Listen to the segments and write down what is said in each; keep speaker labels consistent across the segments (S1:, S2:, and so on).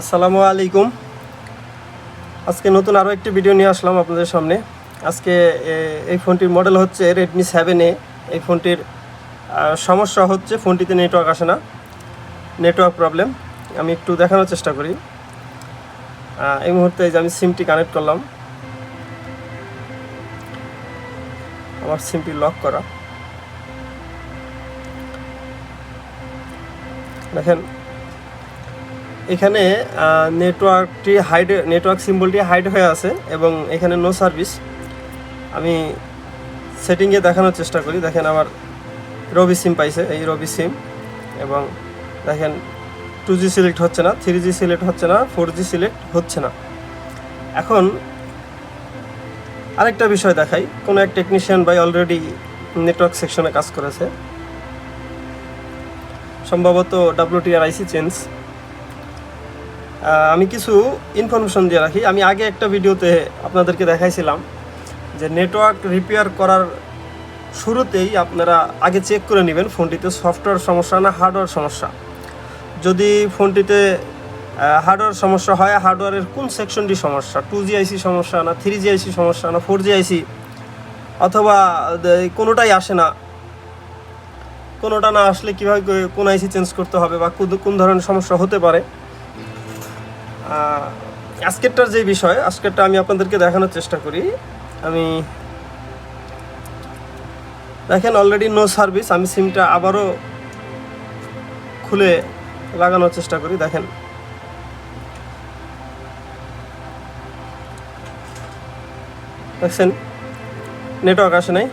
S1: আসসালামু আলাইকুম। আজকে নতুন আরও একটি ভিডিও নিয়ে আসলাম আপনাদের সামনে। আজকে এই ফোনটির মডেল হচ্ছে রেডমি সেভেন এ এই ফোনটির সমস্যা হচ্ছে ফোনটিতে নেটওয়ার্ক আসে না নেটওয়ার্ক প্রবলেম আমি একটু দেখানোর চেষ্টা করি। এই মুহূর্তে যে আমি সিমটি কানেক্ট করলাম। আমার সিমটি লক করা। দেখেন এখানে নেটওয়ার্কটি হাইড নেটওয়ার্ক সিম্বলটি হাইড হয়ে আছে এবং এখানে নো সার্ভিস আমি সেটিংয়ে দেখানোর চেষ্টা করি। দেখেন আমার রবি সিম পাইছে, এই রবি সিম এবং দেখেন টু জি সিলেক্ট হচ্ছে না থ্রি জি সিলেক্ট হচ্ছে না ফোর জি সিলেক্ট হচ্ছে না। এখন আরেকটা বিষয় দেখাই। কোনো এক টেকনিশিয়ান ভাই অলরেডি নেটওয়ার্ক সেকশনে কাজ করেছে। সম্ভবত ডাব্লিউটিআর আইসি চেঞ্জ আমি কিছু ইনফরমেশন দিয়ে রাখি। আমি আগে একটা ভিডিওতে আপনাদেরকে দেখাইছিলাম যে নেটওয়ার্ক রিপেয়ার করার শুরুতেই আপনারা আগে চেক করে নেবেন ফোনটিতে সফটওয়্যার সমস্যা না হার্ডওয়্যার সমস্যা। যদি ফোনটিতে হার্ডওয়্যার সমস্যা হয় হার্ডওয়্যারের কোন সেকশনটি সমস্যা? টু জি আইসি সমস্যা না থ্রি জি আইসি সমস্যা না ফোর জি আইসি অথবা কোনোটাই আসে না। কোনোটা না আসলে কীভাবে কোন আইসি চেঞ্জ করতে হবে বা কোন- ধরনের সমস্যা হতে পারে। আজকেরটার যে বিষয়, আজকেরটা আমি আপনাদেরকে দেখানোর চেষ্টা করি। আমি দেখেন অলরেডি নো সার্ভিস আমি সিমটা আবারও খুলে লাগানোর চেষ্টা করি, দেখেন। দেখছেন? নেটওয়ার্ক আসে নাই।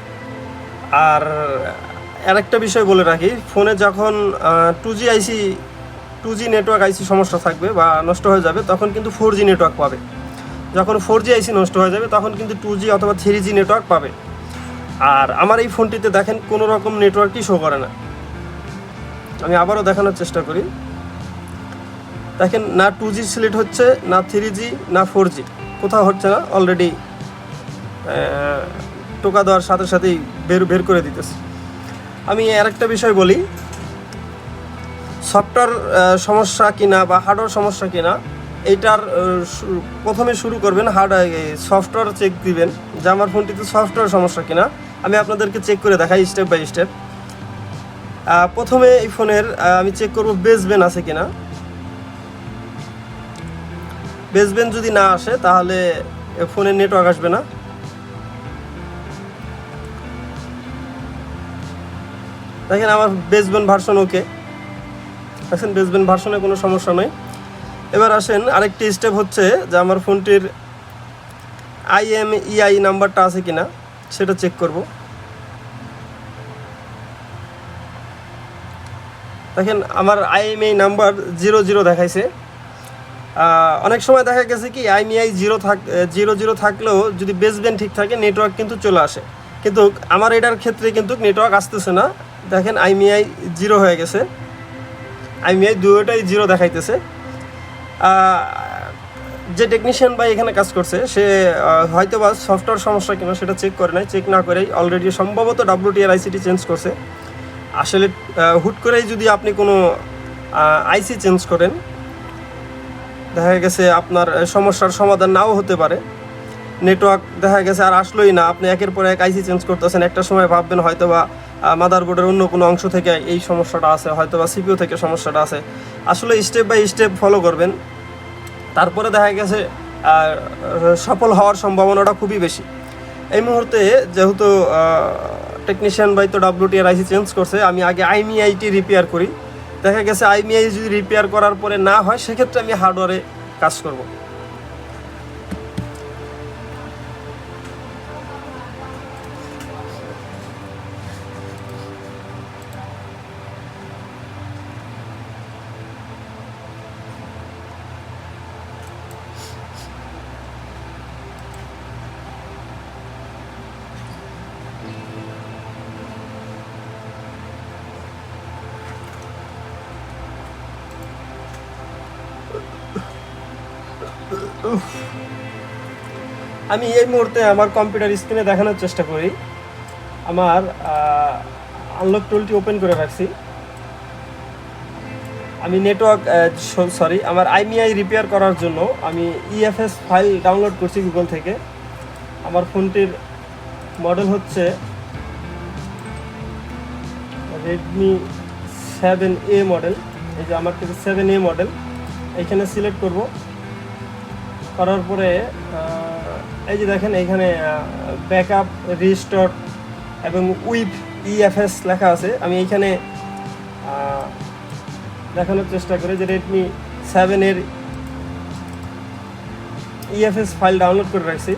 S1: আর আরেকটা বিষয় বলে রাখি, ফোনে যখন two G IC two G network IC সমস্যা থাকবে বা নষ্ট হয়ে যাবে, তখন কিন্তু ফোর জি নেটওয়ার্ক পাবে। যখন ফোর জি আইসি নষ্ট হয়ে যাবে, তখন কিন্তু টু জি অথবা থ্রি জি নেটওয়ার্ক পাবে। আর আমার এই ফোনটিতে দেখেন, কোনো রকম নেটওয়ার্কই শো করে না। আমি আবারও দেখানোর চেষ্টা করি। দেখেন, না টু জি সিলেক্ট হচ্ছে, না থ্রি জি না ফোর জি কোথাও হচ্ছে না অলরেডি টোকা দেওয়ার সাথে সাথেই বের বের করে দিতেছে। আমি আরেকটা বিষয় বলি সফটওয়্যার সমস্যা কিনা বা হার্ডওয়্যার সমস্যা কিনা, এইটার প্রথমে শুরু করবেন হার্ড সফটওয়্যার চেক দিবেন যে আমার ফোনটিতে সফটওয়্যার সমস্যা কিনা। আমি আপনাদেরকে চেক করে দেখাই স্টেপ বাই স্টেপ প্রথমে এই ফোনের আমি চেক করব বেসবেন আছে কিনা। বেসবেন যদি না আসে, তাহলে ফোনের নেটওয়ার্ক আসবে না। দেখেন আমার বেসবেন ভার্সন ওকে দেখেন বেসবেন ভার্সনে, কোনো সমস্যা নেই। এবার আসেন, আরেকটি স্টেপ হচ্ছে যে আমার ফোনটির আইএমইআই নাম্বারটা আছে কিনা, সেটা চেক করব। দেখেন, আমার আইএমআই নাম্বার জিরো জিরো দেখাইছে। অনেক সময় দেখা গেছে কি আইএমআই জিরো থাক জিরো জিরো থাকলেও যদি বেসবেন ঠিক থাকে নেটওয়ার্ক কিন্তু চলে আসে। কিন্তু আমার এটার ক্ষেত্রে কিন্তু নেটওয়ার্ক আসতেছে না। দেখেন আইমিআই জিরো হয়ে গেছে। আইমিআই দুটোটাই জিরো দেখাইতেছে। যে টেকনিশিয়ান ভাই এখানে কাজ করছে, সে হয়তো বা সফটওয়্যার সমস্যা কিনা সেটা চেক করে নাই চেক না করেই অলরেডি সম্ভবত ডাব্লিউটিআর আইসিটি চেঞ্জ করছে। আসলে হুট করেই যদি আপনি কোনো আইসি চেঞ্জ করেন, দেখা গেছে আপনার সমস্যার সমাধান নাও হতে পারে। নেটওয়ার্ক দেখা গেছে আর আসলোই না, আপনি একের পর এক আইসি চেঞ্জ করতেছেন, একটা সময় ভাববেন হয়তো বা মাদারবোর্ডের অন্য কোনো অংশ থেকে এই সমস্যাটা আছে হয়তো বা সিপিও থেকে সমস্যাটা আছে। আসলে স্টেপ বাই স্টেপ ফলো করবেন। তারপরে দেখা গেছে সফল হওয়ার সম্ভাবনাটা খুবই বেশি। এই মুহূর্তে যেহেতু টেকনিশিয়ান বাই তো ডাব্লিউটিআর আইসি চেঞ্জ করছে, আমি আগে আইমিআইটি রিপেয়ার করি। দেখা গেছে আইমিআই যদি রিপেয়ার করার পরে না হয়, সেক্ষেত্রে আমি হার্ডওয়ারে কাজ করব। আমি এই মুহূর্তে আমার কম্পিউটার স্ক্রিনে দেখানোর চেষ্টা করি। আমার আনলক টুলটি ওপেন করে রাখছি। আমি নেটওয়ার্ক সরি আমার আইমিআই রিপেয়ার করার জন্য আমি ইএফএস ফাইল ডাউনলোড করছি গুগল থেকে। আমার ফোনটির মডেল হচ্ছে রেডমি সেভেন এ মডেল এই যে আমার থেকে সেভেন এ মডেল এখানে সিলেক্ট করব। করার পরে এই যে দেখেন এখানে ব্যাকআপ রিস্টোর এবং উইথ ইএফএস লেখা আছে। আমি এইখানে দেখানোর চেষ্টা করি যে রেডমি সেভেনের ইএফএস ফাইল ডাউনলোড করে রাখছি।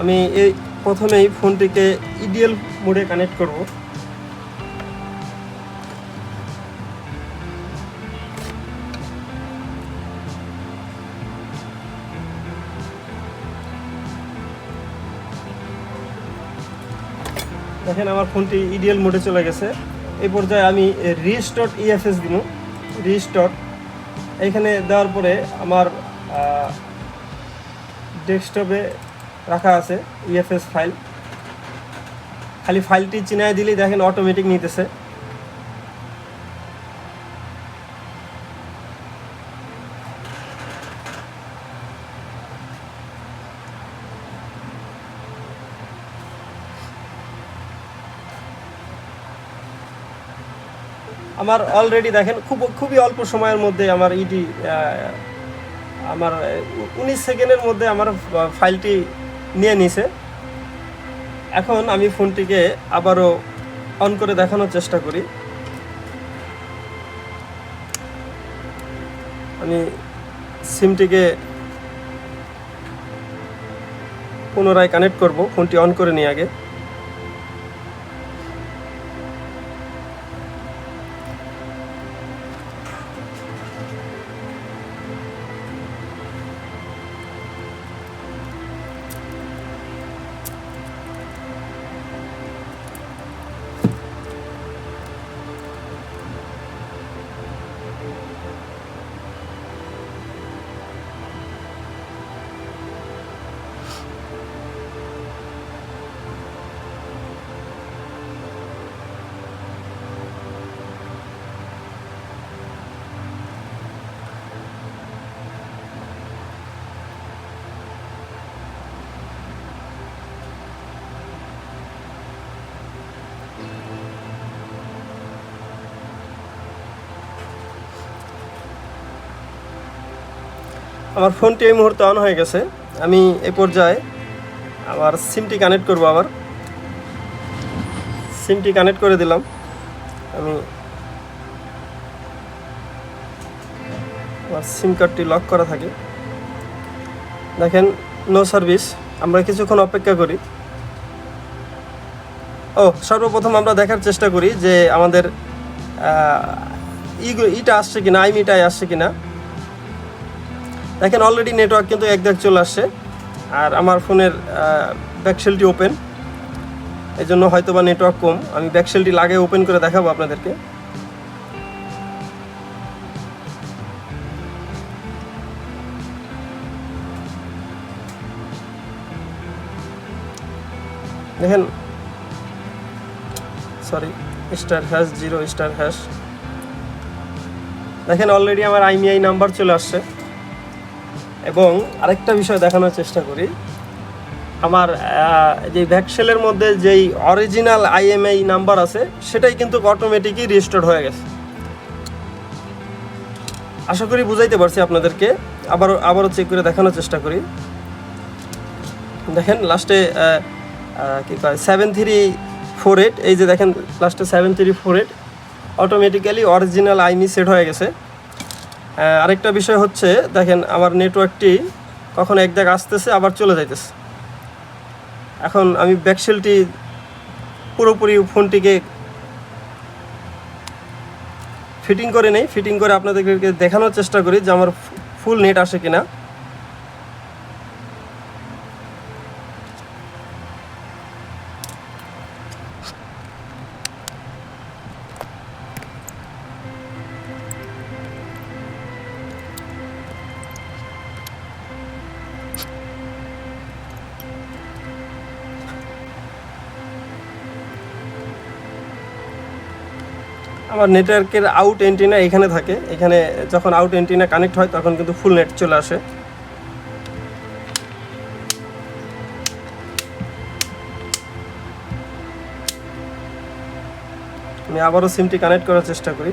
S1: আমি এই প্রথমেই ফোনটিকে ইডিএল মোডে কানেক্ট করব। দেখেন আমার ফোনটি ইডিএল মোডে চলে গেছে। এই পর্যায়ে আমি রিস্টট ইএফএস দিব। রিস্টট এইখানে দেওয়ার পরে আমার ডেস্কটপে রাখা আছে ইএফএস ফাইল খালি ফাইলটি চিনায় দিলেই দেখেন অটোমেটিক নিতেছে। আমার অলরেডি দেখেন, খুব, খুবই অল্প সময়ের মধ্যে আমার ইডি আমার, উনিশ সেকেন্ডের মধ্যে আমার ফাইলটি নিয়ে নিছে। এখন আমি ফোনটিকে আবারও অন করে দেখানোর চেষ্টা করি। আমি সিমটিকে পুনরায় কানেক্ট করব, ফোনটি অন করে নিয়ে আগে। আমার ফোনটি এই মুহূর্তে অন হয়ে গেছে। আমি এ পর্যায়ে আমার সিমটি কানেক্ট করব আবার। সিমটি কানেক্ট করে দিলাম। আমি আমার সিম কার্ডটি লক করা থাকে। দেখেন নো সার্ভিস আমরা কিছুক্ষণ অপেক্ষা করি। ও, সর্বপ্রথম আমরা দেখার চেষ্টা করি যে আমাদের ইটা আসছে কিনা আইমিটাই আসছে কিনা। দেখেন অলরেডি নেটওয়ার্ক কিন্তু এক দেখ চলে আসছে। আর আমার ফোনের ব্যাকশেলটি ওপেন এই জন্য হয়তো বা নেটওয়ার্ক কম। আমি ব্যাকশেলটি লাগে ওপেন করে দেখাবো আপনাদেরকে। দেখেন sorry star hash zero star hash দেখেন অলরেডি আমার আইমিআই নাম্বার চলে আসছে। এবং আরেকটা বিষয় দেখানোর চেষ্টা করি। আমার যে ভ্যাকসেলের মধ্যে যেই অরিজিনাল আইএমআই নাম্বার আছে, সেটাই কিন্তু অটোমেটিকই রেজিস্টার্ড হয়ে গেছে। আশা করি বুঝাইতে পারছি আপনাদেরকে। আবারও আবারও চেক করে দেখানোর চেষ্টা করি। দেখেন লাস্টে কী কয় সেভেন থ্রি ফোর এইট এই যে দেখেন লাস্টে seven three four eight automatically original IMEI set হয়ে গেছে। আরেকটা বিষয় হচ্ছে, দেখেন আমার নেটওয়ার্কটি কখন এক দেখ আসতেছে, আবার চলে যাইতেছে। এখন আমি ব্যাকসেলটি পুরোপুরি ফোনটিকে ফিটিং করে নেই। ফিটিং করে আপনাদেরকে দেখানোর চেষ্টা করি যে আমার ফুল নেট আসে কিনা। আমার নেটওয়ার্কের আউট এন্টিনা এখানে থাকে। এখানে যখন আউট এন্টিনা কানেক্ট হয়, তখন কিন্তু ফুল নেট চলে আসে। আমি আবারও সিমটি কানেক্ট করার চেষ্টা করি।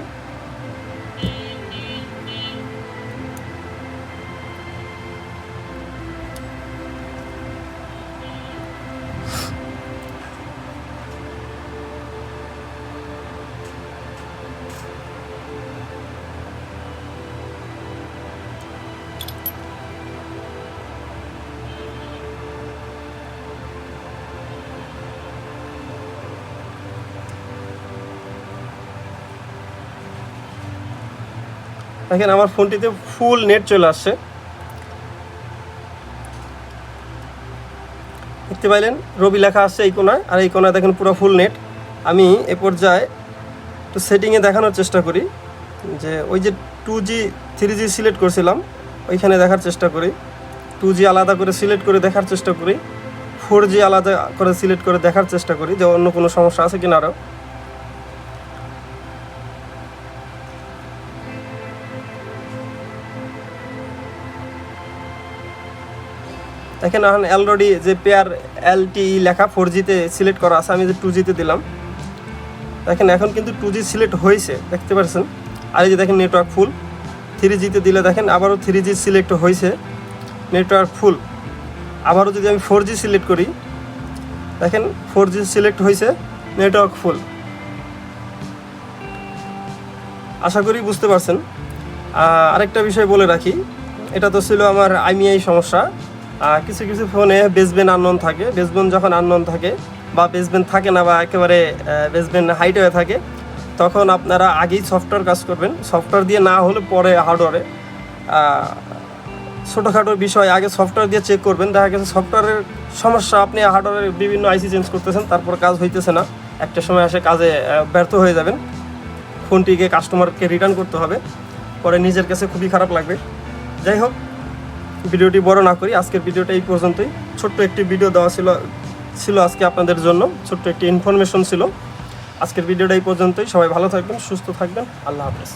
S1: দেখেন আমার ফোনটিতে ফুল নেট চলে আসছে। দেখতে পাইলেন, রবি লেখা আসছে এই কোনায়, আর এই কোনায় দেখেন পুরো ফুল নেট আমি এ পর্যায়ে একটু সেটিংয়ে দেখানোর চেষ্টা করি, যে ওই যে two G three G select করছিলাম, ওইখানে দেখার চেষ্টা করি। টু জি আলাদা করে সিলেক্ট করে দেখার চেষ্টা করি ফোর জি আলাদা করে সিলেক্ট করে দেখার চেষ্টা করি, যে অন্য কোনো সমস্যা আছে কিনা আরও দেখেন এখন অলরেডি যে পেয়ার এলটি লেখা ফোর জিতে সিলেক্ট করা আছে, আমি যে টু জিতে দিলাম। দেখেন, এখন কিন্তু টু জি সিলেক্ট হয়েছে, দেখতে পাচ্ছেন আর এই যে দেখেন নেটওয়ার্ক ফুল থ্রি জিতে দিলে দেখেন, আবারও থ্রি জি সিলেক্ট হয়েছে নেটওয়ার্ক ফুল আবারও যদি আমি ফোর জি সিলেক্ট করি, দেখেন ফোর জি সিলেক্ট হয়েছে নেটওয়ার্ক ফুল আশা করি বুঝতে পারছেন। আরেকটা বিষয় বলে রাখি, এটা তো ছিল আমার আইমিআই সমস্যা। কিছু কিছু ফোনে বেসবেন আননোন থাকে। বেসবেন যখন আননোন থাকে বা বেসবেন থাকে না বা একেবারে বেসবেন হাইট হয়ে থাকে, তখন আপনারা আগেই সফটওয়্যার কাজ করবেন। সফটওয়্যার দিয়ে না হলে পরে হার্ডওয়্যারে ছোটোখাটো বিষয়, আগে সফটওয়্যার দিয়ে চেক করবেন। দেখা গেছে সফটওয়্যারের সমস্যা, আপনি হার্ডওয়্যারের বিভিন্ন আইসি চেঞ্জ করতেছেন, তারপর কাজ হইতেছে না। একটা সময় আসে কাজে ব্যর্থ হয়ে যাবেন। ফোনটিকে কাস্টমারকে রিটার্ন করতে হবে। পরে নিজের কাছে খুবই খারাপ লাগবে। যাই হোক ভিডিওটি বড় না করি, আজকের ভিডিওটা এই পর্যন্তই। ছোট্ট একটি ভিডিও দেওয়া ছিল ছিল আজকে আপনাদের জন্য, ছোট্ট একটি ইনফরমেশন ছিল। আজকের ভিডিওটা এই পর্যন্তই, সবাই ভালো থাকবেন, সুস্থ থাকবেন, আল্লাহ হাফেজ।